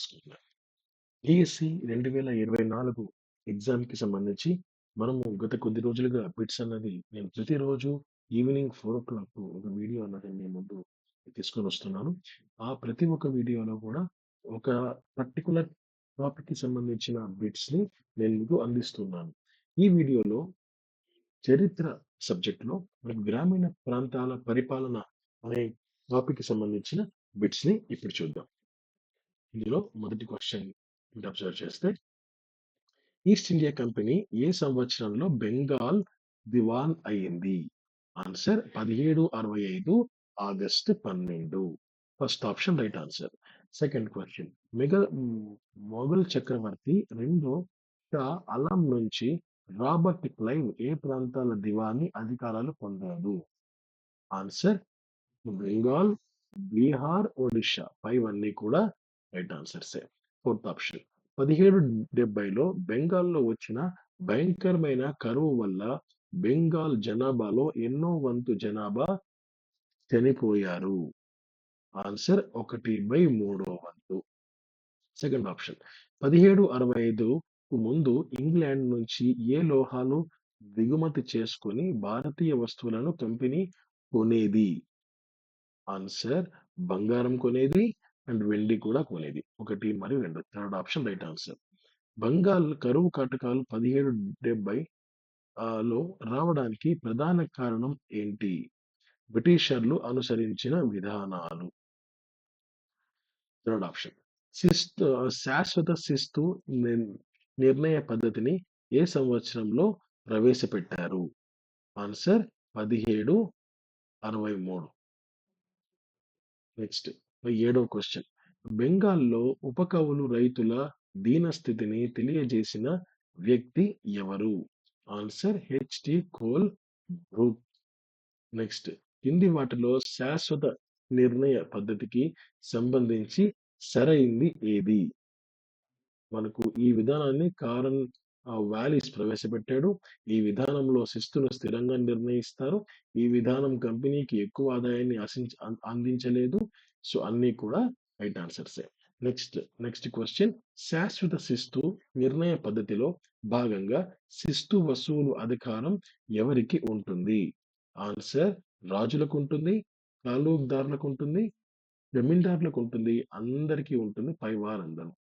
తీసుకుంటున్నాను. డిఎస్సి 2024 ఎగ్జామ్‌కి సంబంధించి మనము గత కొద్ది రోజులుగా బిట్స్ అన్నది నేను ప్రతిరోజు ఈవినింగ్ 4:00 ఒక వీడియో అన్నది మీ ముందు తీసుకొనొస్తున్నాను. ఆ ప్రతి ఒక్క వీడియోలో కూడా ఒక పర్టిక్యులర్ టాపిక్‌కి సంబంధించిన బిట్స్‌ని నేను మీకు అందిస్తున్నాను. ఈ వీడియోలో చరిత్ర సబ్జెక్ట్‌లో మనకు గ్రామీణ ప్రాంతాల పరిపాలన అనే టాపిక్‌కి సంబంధించిన బిట్స్‌ని ఇప్పుడు చూద్దాం. ఇందులో మొదటి క్వశ్చన్ అబ్జర్వ్ చేస్తే ఈస్ట్ ఇండియా కంపెనీ ఏ సంవత్సరంలో బెంగాల్ దివాన్ అయింది? Answer 1765 August 12. First option right answer. Second question మిగల్ Mughal చక్రవర్తి రెండో షా అలం నుంచి రాబర్ట్ క్లైవ్ ఏ ప్రాంతాల దివానీ అధికారాలు పొందాడు? ఆన్సర్ బెంగాల్, బీహార్, ఒడిషా పైవన్నీ కూడా రైట్ ఆన్సర్సే. ఫోర్త్ ఆప్షన్ 1770లో బెంగాల్‌లో వచ్చిన భయంకరమైన కరువు వల్ల బెంగాల్ జనాభాలో ఎన్నో వంతు జనాభా చనిపోయారు? ఆన్సర్ 1/3 వంతు. సెకండ్ ఆప్షన్ 1765కు ముందు ఇంగ్లాండ్ నుంచి ఏ లోహాలు దిగుమతి చేసుకొని భారతీయ వస్తువులను కంపెనీ కొనేది? ఆన్సర్ బంగారం కొనేది అండ్ వెండి కూడా కొనేది. ఒకటి మరియు రెండు third option right answer. Bengal కరువు కాటకాలు పదిహేడు డెబ్బై లో రావడానికి ప్రధాన కారణం ఏంటి? బ్రిటిషర్లు అనుసరించిన విధానాలు. థర్డ్ ఆప్షన్ శిస్తు శాశ్వత శిస్తు నిర్ణయ పద్ధతిని ఏ సంవత్సరంలో ప్రవేశపెట్టారు? ఆన్సర్ 1763. నెక్స్ట్ ఏడవ క్వశ్చన్ బెంగాల్లో ఉపకవులు రైతుల దీనస్థితిని తెలియజేసిన వ్యక్తి ఎవరు? Answer H T. Colebrooke. Next కింది వాటిలో శాశ్వత నిర్ణయ పద్ధతికి సంబంధించి సరైంది ఏది? మనకు ఈ విధానాన్ని కారన్ వ్యాలీస్ ప్రవేశపెట్టాడు. ఈ విధానంలో శిస్తును స్థిరంగా నిర్ణయిస్తారు. ఈ విధానం కంపెనీకి ఎక్కువ ఆదాయాన్ని ఆశించ అందించలేదు. సో, అన్నీ కూడా రైట్ ఆన్సర్సే. నెక్స్ట్ నెక్స్ట్ క్వశ్చన్ శాశ్వత శిస్తు నిర్ణయ పద్ధతిలో భాగంగా శిస్తు వసూలు అధికారం ఎవరికి ఉంటుంది? ఆన్సర్ రాజులకు ఉంటుంది, తాలూక్దారులకు ఉంటుంది, జమీందారులకు ఉంటుంది, అందరికీ ఉంటుంది పై వారందరూ.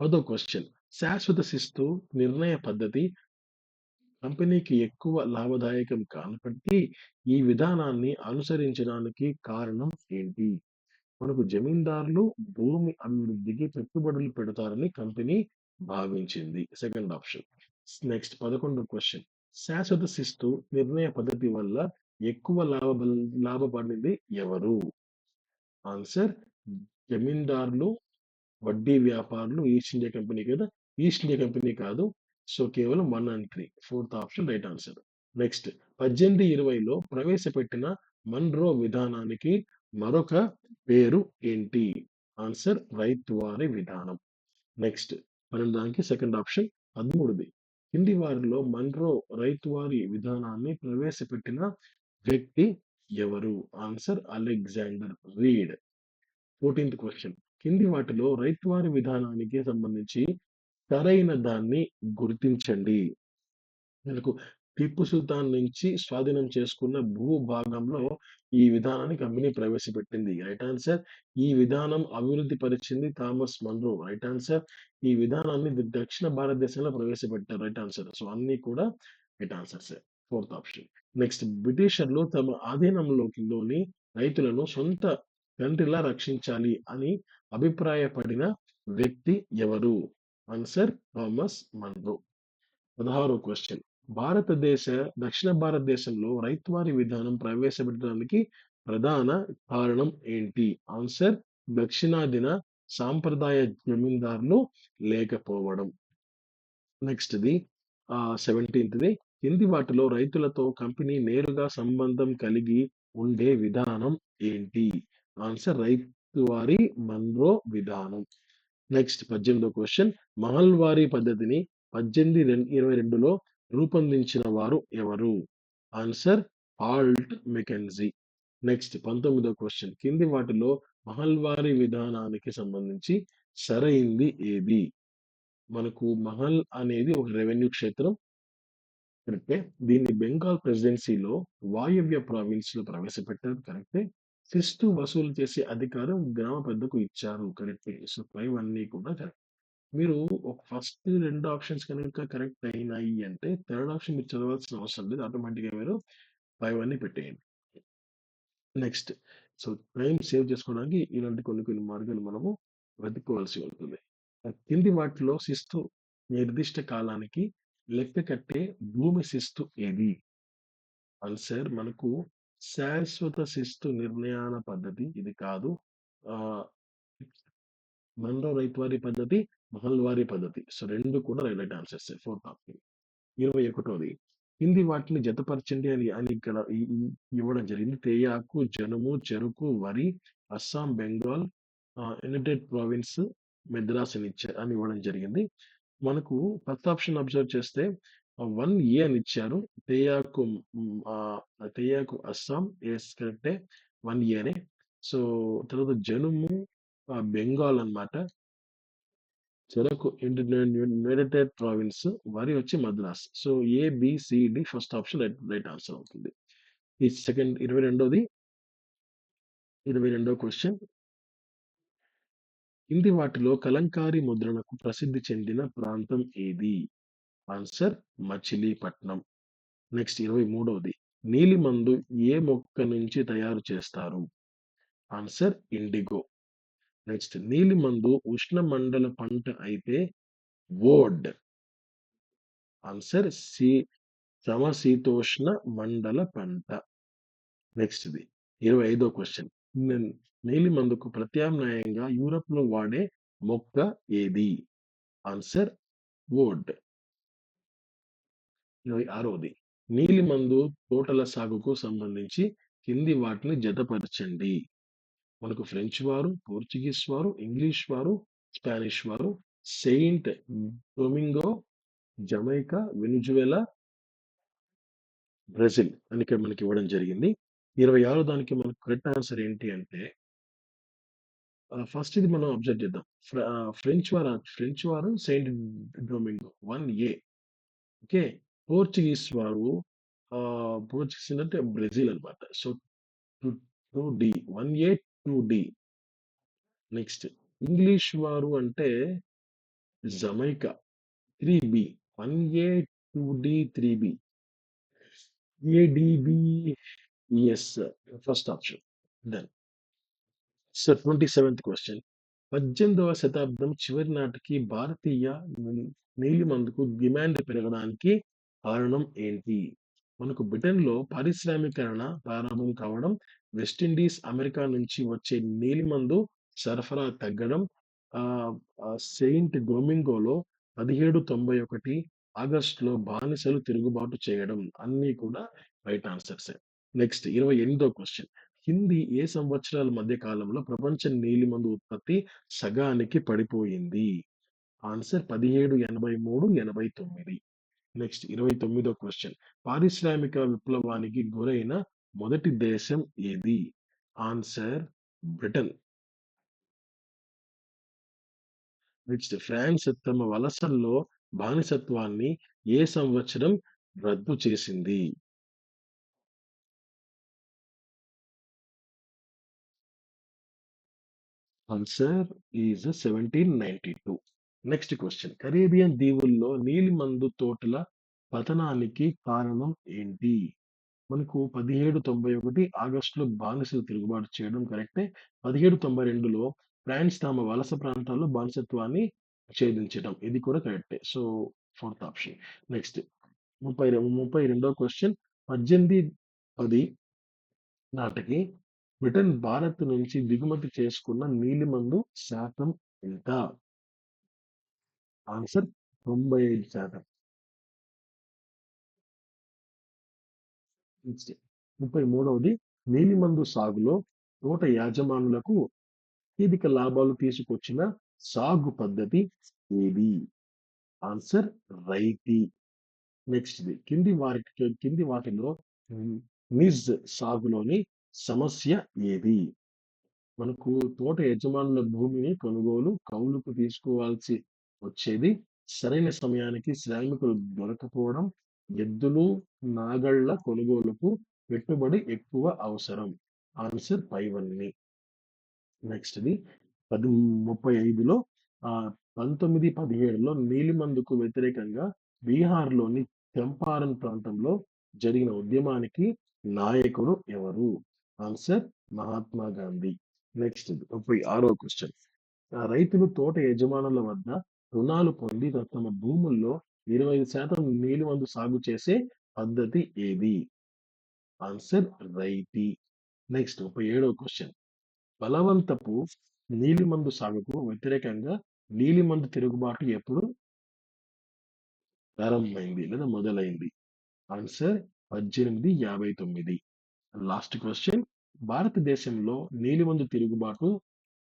పదో క్వశ్చన్ శాశ్వత శిస్తు నిర్ణయ పద్ధతి కంపెనీకి ఎక్కువ లాభదాయకం కానప్పటికీ ఈ విధానాన్ని అనుసరించడానికి కారణం ఏంటి? మనకు జమీందారులు భూమి అభివృద్ధికి పెట్టుబడులు పెడతారని కంపెనీ భావించింది. Second option. నెక్స్ట్ పదకొండు క్వశ్చన్ శాశ్వత శిస్తు నిర్ణయ పద్ధతి వల్ల ఎక్కువ లాభ లాభపడింది ఎవరు? ఆన్సర్ జమీందారులు, వడ్డీ వ్యాపారులు, ఈస్ట్ ఇండియా కంపెనీ కదా! ఈస్ట్ ఇండియా కంపెనీ కాదు. సో, కేవలం one and three fourth option right answer. Next 1820లో ప్రవేశపెట్టిన మన్రో విధానానికి మరొక పేరు ఏంటి? ఆన్సర్ రైతువారీ విధానం. నెక్స్ట్ 12 దానికి సెకండ్ ఆప్షన్ 13ది కింది వారిలో మన్రో రైతువారి విధానాన్ని ప్రవేశపెట్టిన వ్యక్తి ఎవరు? Answer Alexander Read. Fourteenth question కింది వాటిలో రైతువారి విధానానికి సంబంధించి సరైన దాన్ని గుర్తించండి. మనకు టిప్పు సుల్తాన్ నుంచి స్వాధీనం చేసుకున్న భూభాగంలో ఈ విధానాన్ని కంపెనీ ప్రవేశపెట్టింది. Right answer. ఈ విధానం అభివృద్ధి పరిచింది థామస్ మన్రో. Right answer. ఈ విధానాన్ని దక్షిణ భారతదేశంలో ప్రవేశపెట్టారు. Right answer. సో, అన్నీ కూడా రైట్ ఆన్సర్సే. Fourth option. నెక్స్ట్ బ్రిటిషర్లు తమ ఆధీనంలోకి లోని రైతులను సొంత తండ్రిలా రక్షించాలి అని అభిప్రాయపడిన వ్యక్తి ఎవరు? Answer Thomas Munro. పదహారో క్వశ్చన్ భారతదేశ దక్షిణ భారతదేశంలో రైతువారి విధానం ప్రవేశపెట్టడానికి ప్రధాన కారణం ఏంటి? ఆన్సర్ దక్షిణాదిన సాంప్రదాయ జమీందారులు లేకపోవడం. నెక్స్ట్‌ది ఆహ్, 17థ్‌ది కింది వాటిలో రైతులతో కంపెనీ నేరుగా సంబంధం కలిగి ఉండే విధానం ఏంటి? ఆన్సర్ రైతువారీ మన్రో విధానం. నెక్స్ట్ పద్దెనిమిదో క్వశ్చన్ మహల్వారీ పద్ధతిని 1822లో రూపొందించిన వారు ఎవరు? Answer Holt Mackenzie. నెక్స్ట్ పంతొమ్మిదో క్వశ్చన్ కింది వాటిలో మహల్వారీ విధానానికి సంబంధించి సరైంది ఏది? మనకు మహల్ అనేది ఒక రెవెన్యూ క్షేత్రం. కరెక్టే. దీన్ని బెంగాల్ ప్రెసిడెన్సీలో వాయవ్య ప్రావిన్స్‌లో ప్రవేశపెట్టారు. కరెక్టే. శిస్తు వసూలు చేసే అధికారం గ్రామ పెద్దకు ఇచ్చారు. కరెక్ట్ సో, ఫైవ్ అన్నీ కూడా కరెక్ట్. మీరు ఒక ఫస్ట్ రెండు ఆప్షన్స్ కనుక కరెక్ట్ అయినాయి అంటే, థర్డ్ ఆప్షన్ మీరు చదవాల్సిన అవసరం లేదు. ఆటోమేటిక్‌గా మీరు ఫైవ్ అన్ని పెట్టేయండి. నెక్స్ట్. సో, టైం సేవ్ చేసుకోవడానికి ఇలాంటి కొన్ని కొన్ని మార్గాలు మనము వెతుక్కోవాల్సి ఉంటుంది. కింది వాటిలో శిస్తు నిర్దిష్ట కాలానికి లెక్క కట్టే భూమి శిస్తు ఏది? ఆన్సర్ మనకు శాశ్వత శిస్తు నిర్ణయాల పద్ధతి ఇది కాదు. ఆహ్, మన్రో రైతువారీ పద్ధతి, మహల్వారి పద్ధతి. సో, రెండు కూడా రైట్ ఆన్సర్సే. Fourth option. 21ది కింది వాటిని జతపరచండి అని అని ఇక్కడ ఇవ్వడం జరిగింది. తేయాకు, జనుము, చెరుకు, వరి, అస్సాం, బెంగాల్, యునైటెడ్ ప్రావిన్స్, మెద్రాస్ అని అని ఇవ్వడం జరిగింది. మనకు ఫస్ట్ ఆప్షన్ అబ్జర్వ్ చేస్తే 1 ఏ అని ఇచ్చారు. తేయాకు హ్మ్, ఆహ్, తేయాకు అస్సాం యెస్ కరెక్టే. 1 ఏనే. సో, తర్వాత జనుము ఆహ్, బెంగాల్ అన్నమాట. చెరకు యునైటెడ్ ప్రావిన్స్, వరి వచ్చి Madras. So, A, B, C, D first option right right answer అవుతుంది. ఈ సెకండ్ 22ది 22వ క్వెషన్. కింది వాటిలో కలంకారీ ముద్రణకు ప్రసిద్ధి చెందిన ప్రాంతం ఏది? ఆన్సర్ మచిలీపట్నం. నెక్స్ట్ 23వది నీలిమందు ఏ మొక్క నుంచి తయారు చేస్తారు? Answer IndiGo. నెక్స్ట్ నీలిమందు ఉష్ణమండల పంట అయితే వోడ్. ఆన్సర్ సి సమశీతోష్ణ మండల పంట. నెక్స్ట్‌ది ఇరవై ఐదో క్వశ్చన్ నీలిమందుకు ప్రత్యామ్నాయంగా యూరప్‌లో వాడే మొక్క ఏది? ఆన్సర్ ఓడ్ 26వది నీలిమందు తోటల సాగుకు సంబంధించి కింది వాటిని జతపరచండి. మనకు ఫ్రెంచ్ వారు, పోర్చుగీస్ వారు, ఇంగ్లీష్ వారు, స్పానిష్ వారు, Saint Domingo, Jamaica, Venezuela Brazil అని ఇక్కడ మనకి ఇవ్వడం జరిగింది. 26 దానికి మనకు కరెక్ట్ ఆన్సర్ ఏంటి అంటే ఫస్ట్ ఇది మనం అబ్జర్వ్ చేద్దాం. ఫ్రెంచ్ వారు ఫ్రెంచ్ వారు Saint Domingo one A. Okay. Portuguese వారు ఆహ్, పోర్చుగీస్ అంటే బ్రెజిల్ అన్నమాట. So, two two D. 1 A, 2 D. Next English వారు అంటే Jamaica 3 B. One A, 2 D, 3 B. A D B yes. First option. Done. So, 27థ్ question. 18వ శతాబ్దం చివరి నాటికి భారతీయ న్ నీలిమందుకు డిమాండ్ పెరగడానికి కారణం ఏంటి? మనకు బ్రిటన్‌లో పారిశ్రామికరణ ప్రారంభం కావడం, వెస్టిండీస్, అమెరికా నుంచి వచ్చే నీలిమందు సరఫరా తగ్గడం, సెయింట్ గోమింగోలో పదిహేడు తొంభై ఒకటి ఆగస్టులో బానిసలు తిరుగుబాటు చేయడం అన్నీ కూడా రైట్ ఆన్సర్స్ నెక్స్ట్ ఇరవై ఎనిమిదో క్వశ్చన్ హిందీ ఏ సంవత్సరాల మధ్య కాలంలో ప్రపంచ నీలిమందు ఉత్పత్తి సగానికి పడిపోయింది? ఆన్సర్ 1783, 89. నెక్స్ట్ ఇరవై తొమ్మిదో క్వశ్చన్ పారిశ్రామిక విప్లవానికి గురైన మొదటి దేశం ఏది? Answer Britain. నెక్స్ట్ ఫ్రాన్స్ తమ వలసల్లో బానిసత్వాన్ని ఏ సంవత్సరం రద్దు చేసింది? Answer is 1792. Next question Caribbean దీవుల్లో నీలిమందు తోటల పతనానికి కారణం ఏంటి? మనకు 1791 ఆగస్టులో బానిసలు తిరుగుబాటు చేయడం కరెక్టే. 1792లో ఫ్రాన్స్ తమ వలస ప్రాంతాల్లో బానిసత్వాన్ని ఛేదించడం. ఇది కూడా కరెక్టే. So, fourth option. నెక్స్ట్ ముప్పై ముప్పై రెండో క్వశ్చన్ పద్దెనిమిది పది నాటికి బ్రిటన్ భారత్ నుంచి దిగుమతి చేసుకున్న నీలిమందు శాతం ఎంత? ఆన్సర్ తొంభై ఐదు శాతం ముప్పై మూడవది నీలిమందు సాగులో తోట యాజమానులకు అత్యధిక లాభాలు తీసుకొచ్చిన సాగు పద్ధతి ఏది? ఆన్సర్ రైతీ. నెక్స్ట్‌ది కింది వారికి కింది వాటిలో నిజ్ సాగులోని సమస్య ఏది? మనకు తోట యజమానుల భూమిని కొనుగోలు కౌలుకు తీసుకోవాల్సి వచ్చేది. సరైన సమయానికి శ్రామికులు దొరకపోవడం, ఎద్దులు, నాగళ్ళ కొనుగోలుకు పెట్టుబడి ఎక్కువ అవసరం. ఆన్సర్ పైవన్నీ. నెక్స్ట్‌ది పది 35లో ఆహ్, 1917లో నీలిమందుకు వ్యతిరేకంగా బీహార్‌లోని చంపారన్ ప్రాంతంలో జరిగిన ఉద్యమానికి నాయకుడు ఎవరు? ఆన్సర్ మహాత్మా గాంధీ. నెక్స్ట్ ముప్పై ఆరో క్వశ్చన్ రైతులు తోట యజమానుల వద్ద రుణాలు పొంది తమ భూముల్లో 25% నీలిమందు సాగు చేసే పద్ధతి ఏది? ఆన్సర్ రైతీ. నెక్స్ట్ ముప్పై ఏడవ క్వశ్చన్ బలవంతపు నీలిమందు సాగుకు వ్యతిరేకంగా నీలిమందు తిరుగుబాటు ఎప్పుడు ప్రారంభమైంది లేదా మొదలైంది? ఆన్సర్ 1859. లాస్ట్ క్వశ్చన్ భారతదేశంలో నీలిమందు తిరుగుబాటు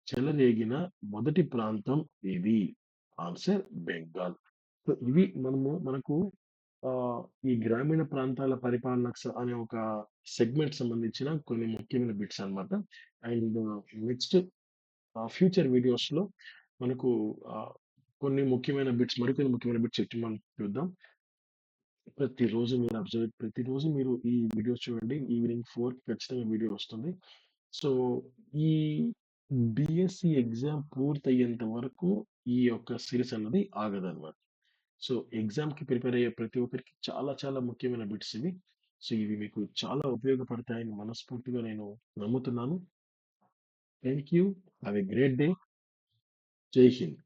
చెలరేగిన మొదటి ప్రాంతం ఏది? ఆన్సర్ బెంగాల్. సో, ఇవి మనము మనకు ఈ గ్రామీణ ప్రాంతాల పరిపాలనకు అనే ఒక సెగ్మెంట్ సంబంధించిన కొన్ని ముఖ్యమైన బిట్స్ అన్నమాట. అండ్ నెక్స్ట్ ఫ్యూచర్ వీడియోస్‌లో మనకు కొన్ని ముఖ్యమైన బిట్స్ మరికొన్ని ముఖ్యమైన బిట్స్ చెప్పి మనం చూద్దాం. ప్రతిరోజు మీరు అబ్జర్వ్ ప్రతిరోజు మీరు ఈ వీడియోస్ చూడండి. ఈవినింగ్ ఫోర్కి ఖచ్చితంగా వీడియో వస్తుంది. సో, ఈ డీఎస్సీ ఎగ్జామ్ పూర్తయ్యేంత వరకు ఈ యొక్క సిరీస్ అన్నది ఆగదన్నమాట. సో, ఎగ్జామ్‌కి ప్రిపేర్ అయ్యే ప్రతి ఒక్కరికి చాలా చాలా ముఖ్యమైన బిట్స్ ఇవి. సో, ఇవి మీకు చాలా ఉపయోగపడతాయని మనస్ఫూర్తిగా నేను నమ్ముతున్నాను. Thank you. Have a great day. జై హింద్.